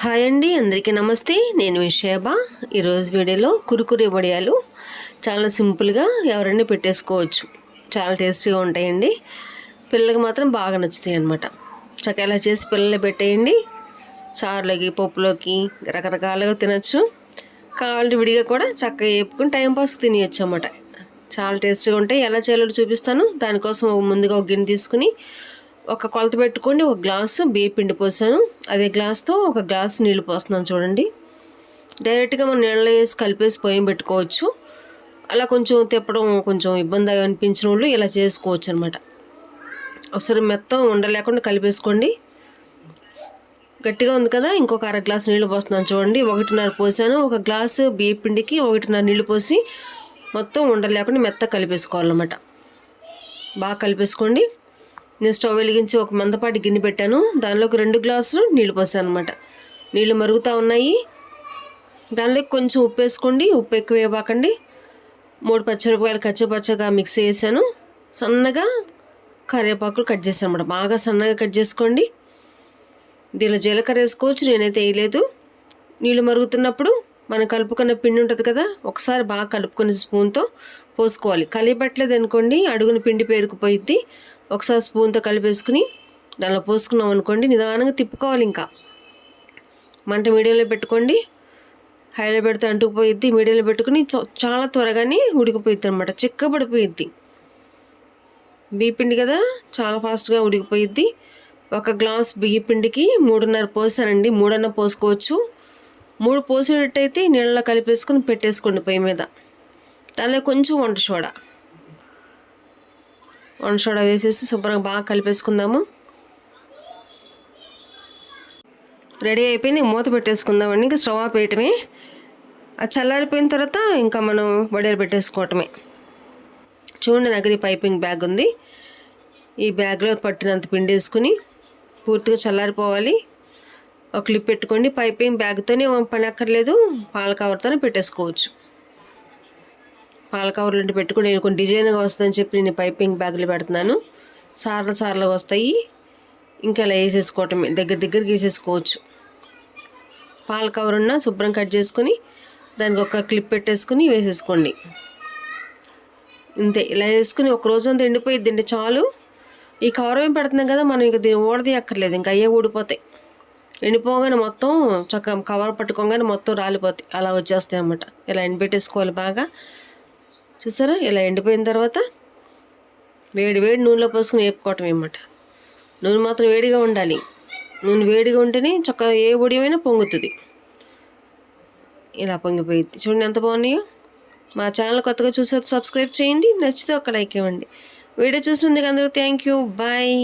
Hi అండి అందరికీ నమస్తే. నేను విషయబా ఈరోజు వీడియోలో కురుకురే వడియాలు చాలా సింపుల్గా ఎవరైనా పెట్టేసుకోవచ్చు. చాలా టేస్టీగా ఉంటాయండి. పిల్లలకి మాత్రం బాగా నచ్చుతాయి అన్నమాట. చక్కగా ఇలా చేసి పిల్లలు పెట్టేయండి. చారులోకి పప్పులోకి రకరకాలుగా తినచ్చు. కావాలంటే విడిగా కూడా చక్కగా వేపుకుని టైంపాస్ తినేయచ్చు అన్నమాట. చాలా టేస్టీగా ఉంటాయి. ఎలా చేయాలో చూపిస్తాను. దానికోసం ముందుగా ఒక గిన్నె తీసుకుని ఒక కొలత పెట్టుకోండి ఒక గ్లాసు బియ్య పిండి పోసాను. అదే గ్లాస్తో ఒక గ్లాస్ నీళ్ళు పోస్తున్నాను చూడండి. డైరెక్ట్గా మనం నీళ్ళలో వేసి కలిపేసి పొయ్యం పెట్టుకోవచ్చు. అలా కొంచెం తిప్పడం కొంచెం ఇబ్బంది అనిపించిన వాళ్ళు ఇలా చేసుకోవచ్చు అనమాట ఒకసారి మెత్తం ఉండలేకుండా కలిపేసుకోండి. గట్టిగా ఉంది కదా ఇంకొక అర గ్లాస్ నీళ్ళు పోస్తున్నాను చూడండి. ఒకటిన్నర పోసాను. ఒక గ్లాసు బియ్య పిండికి ఒకటిన్నర నీళ్ళు పోసి మొత్తం ఉండలేకుండా మెత్త కలిపేసుకోవాలన్నమాట. బాగా కలిపేసుకోండి. నేను స్టవ్ వెలిగించి ఒక మందపాటి గిన్నె పెట్టాను. దానిలోకి రెండు గ్లాసులు నీళ్ళు పోసాను అనమాట నీళ్ళు మరుగుతూ ఉన్నాయి. దానిలోకి కొంచెం ఉప్పు వేసుకోండి. ఉప్పు ఎక్కువ వేయబాకండి. మూడు పచ్చిమిరపకాయలు కచ్చపచ్చగా మిక్స్ చేశాను సన్నగా కరివేపాకులు కట్ చేశాను అనమాట బాగా సన్నగా కట్ చేసుకోండి. దీనిలో జీలకర్ర వేసుకోవచ్చు. నేనైతే వేయలేదు. నీళ్ళు మరుగుతున్నప్పుడు మనం కలుపుకున్న పిండి ఉంటుంది కదా ఒకసారి బాగా కలుపుకుని స్పూన్తో పోసుకోవాలి. కలిపట్లేదు అనుకోండి అడుగున పిండి పేరుకుపోయిద్ది. ఒకసారి స్పూన్తో కలిపేసుకుని దానిలో పోసుకున్నాం అనుకోండి నిదానంగా తిప్పుకోవాలి ఇంకా. మంట మీడియంలో పెట్టుకోండి. హైలో పెడితే అంటుకుపోయిద్ది మీడియంలో పెట్టుకుని చాలా త్వరగానే ఉడికిపోయిద్ది అనమాట చిక్కబడిపోయిద్ది. బియ్యపిండి కదా చాలా ఫాస్ట్గా ఉడికిపోయిద్ది. ఒక గ్లాస్ బియ్యపిండికి మూడున్నర పోసానండి మూడన్న పోసుకోవచ్చు. మూడు పోసేటట్టయితే నీళ్ళలో కలిపేసుకుని పెట్టేసుకోండి పొయ్యి మీద. దానిలో కొంచెం వంట సోడా. వన్ సోడా వేసేసి శుభ్రంగా బాగా కలిపేసుకుందాము. రెడీ అయిపోయింది మూత పెట్టేసుకుందామండి ఇంకా స్టవ్ ఆపేయటమే అది చల్లారిపోయిన తర్వాత ఇంకా మనం వడియాలు పెట్టేసుకోవటమే. చూడండి దగ్గర పైపింగ్ బ్యాగ్ ఉంది. ఈ బ్యాగ్లో పట్టినంత పిండి వేసుకుని పూర్తిగా చల్లారిపోవాలి. ఒక క్లిప్ పెట్టుకోండి. పైపింగ్ బ్యాగ్తోనే పని అక్కర్లేదు. పాల కవర్తోనే పెట్టేసుకోవచ్చు. పాల కవర్లు అంటే పెట్టుకుని నేను కొన్ని డిజైన్గా వస్తుందని చెప్పి నేను పైపింగ్ బ్యాగులు పెడుతున్నాను. సార్లు సార్లు వస్తాయి. ఇంకా ఇలా వేసేసుకోవటమే దగ్గర దగ్గరికి వేసేసుకోవచ్చు. పాల కవర్ ఉన్న శుభ్రం కట్ చేసుకొని దానికి ఒక క్లిప్ పెట్టేసుకుని వేసేసుకోండి. ఇంతే ఇలా వేసుకుని ఒక రోజు అంతా ఎండిపోయిద్ది చాలు. ఈ కవర్ ఏం పెడుతున్నాం కదా మనం ఇక దీన్ని ఓడది అక్కర్లేదు ఇంకా అయ్యే ఊడిపోతాయి. ఎండిపోగానే మొత్తం చక్కగా కవర్ పట్టుకోగానే మొత్తం రాలిపోతాయి. అలా వచ్చేస్తాయి అన్నమాట. ఇలా ఎండిపెట్టేసుకోవాలి బాగా. చూసారా? ఇలా ఎండిపోయిన తర్వాత వేడి వేడి నూనెలో పోసుకుని వేపుకోవటం అన్నమాట. నూనె మాత్రం వేడిగా ఉండాలి. నూనె వేడిగా ఉంటేనే చక్కగా ఏ ఉడియమైనా పొంగుతుంది. ఇలా పొంగిపోయింది. చూడండి ఎంత బాగున్నాయో. మా ఛానల్ కొత్తగా చూసే సబ్స్క్రైబ్ చేయండి. నచ్చితే ఒక లైక్ ఇవ్వండి. వీడియో చూసినందుకు అందరూ థ్యాంక్ యూ. బాయ్.